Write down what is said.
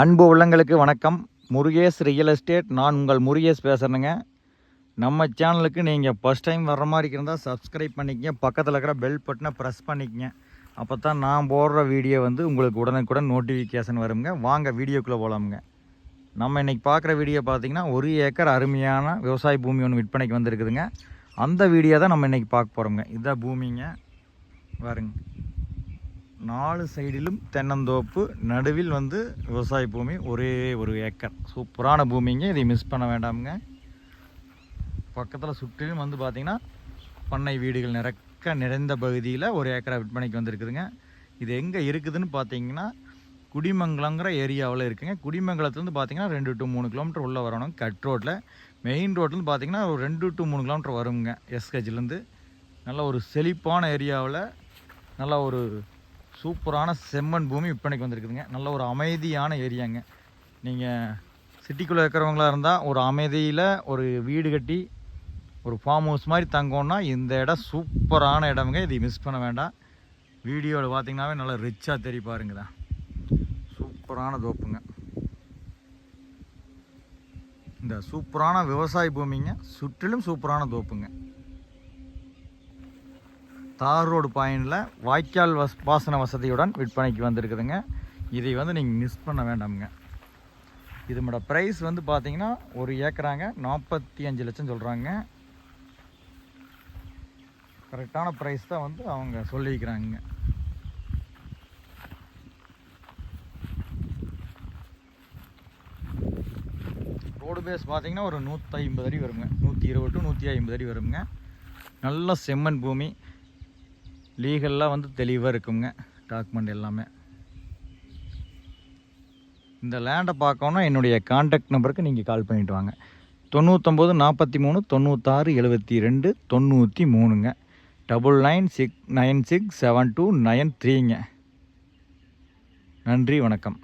அன்பு உள்ளங்களுக்கு வணக்கம். முருகேஷ் ரியல் எஸ்டேட் நான் உங்கள் முருகேஷ் பேசுகிறேங்க நம்ம சேனலுக்கு நீங்கள் ஃபஸ்ட் டைம் வர்ற மாதிரி இருந்தால் சப்ஸ்கிரைப் பண்ணிக்கங்க. பக்கத்தில் இருக்கிற பெல் பட்டனை ப்ரெஸ் பண்ணிக்கங்க. அப்போ தான் நான் போடுற வீடியோ வந்து உங்களுக்கு உடனுக்குடன் நோட்டிஃபிகேஷன் வருங்க. வாங்க வீடியோக்குள்ளே போகலாமுங்க நம்ம இன்றைக்கி பார்க்குற வீடியோ பார்த்தீங்கன்னா ஒரு ஏக்கர் அருமையான விவசாய பூமி ஒன்று விற்பனைக்கு வந்திருக்குதுங்க. அந்த வீடியோ தான் நம்ம இன்றைக்கி பார்க்க போகிறோங்க இதுதான் பூமிங்க. பாருங்க. நாலு சைடிலும் தென்னந்தோப்பு நடுவில் வந்து விவசாய பூமி ஒரே ஒரு ஏக்கர். சூப்பரான பூமிங்க இதை மிஸ் பண்ண வேண்டாமுங்க. பக்கத்தில் சுற்றிலும் வந்து பார்த்திங்கன்னா பண்ணை வீடுகள் நிறக்க நிறைந்த பகுதியில் ஒரு ஏக்கரை விற்பனைக்கு வந்திருக்குதுங்க. இது எங்கே இருக்குதுன்னு பார்த்தீங்கன்னா குடிமங்கலங்கிற ஏரியாவில் இருக்குங்க. குடிமங்கலத்துலேருந்து பார்த்தீங்கன்னா ரெண்டு டு மூணு கிலோமீட்டர் உள்ளே வரணும் கட் ரோட்டில் மெயின் ரோட்லேருந்து பார்த்தீங்கன்னா ஒரு ரெண்டு டு மூணு கிலோமீட்டர் வருங்க எஸ்கேஜிலேருந்து நல்ல ஒரு செழிப்பான ஏரியாவில் நல்ல ஒரு சூப்பரான செம்மண் பூமி விற்பனைக்கு வந்திருக்குதுங்க. நல்ல ஒரு அமைதியான ஏரியாங்க. நீங்கள் சிட்டிக்குள்ளே இருக்கிறவங்களா இருந்தால் ஒரு அமைதியில் ஒரு வீடு கட்டி ஒரு ஃபார்ம் ஹவுஸ் மாதிரி தங்கோன்னா இந்த இடம் சூப்பரான இடமுங்க. இதை மிஸ் பண்ண வேண்டாம். வீடியோவில் பார்த்தீங்கன்னாவே நல்லா ரிச்சாக தெரி பாருங்க. சூப்பரான தோப்புங்க. இந்த சூப்பரான விவசாய பூமிங்க. சுற்றிலும் சூப்பரான தோப்புங்க. தார் ரோடு பாயிண்டில் வாய்க்கால் வஸ் பாசன வசதியுடன் விற்பனைக்கு வந்திருக்குதுங்க. இதை வந்து நீங்கள் மிஸ் பண்ண வேண்டாமுங்க. இதோட ப்ரைஸ் வந்து பார்த்தீங்கன்னா ஒரு ஏக்கராங்க நாற்பத்தி அஞ்சு லட்சம் சொல்கிறாங்க கரெக்டான ப்ரைஸ் தான் வந்து அவங்க சொல்லிக்கிறாங்க ரோடு பேஸ் பார்த்தீங்கன்னா ஒரு நூற்றி ஐம்பது அடி வருங்க. நூற்றி இருபது டு நூற்றி ஐம்பது அடி வருங்க. நல்ல செம்மண் பூமி. லீகல்லாம் வந்து தெளிவாக இருக்குங்க டாக்குமெண்ட் எல்லாமே. இந்த லேண்டை பார்க்கணுன்னா என்னுடைய காண்டாக்ட் நம்பருக்கு நீங்கள் கால் பண்ணிட்டு வாங்க. தொண்ணூற்றொம்பது நாற்பத்தி மூணு தொண்ணூத்தாறு எழுபத்தி ரெண்டு தொண்ணூற்றி மூணுங்க double nine six nine six seven two nine த்ரீங்க நன்றி வணக்கம்.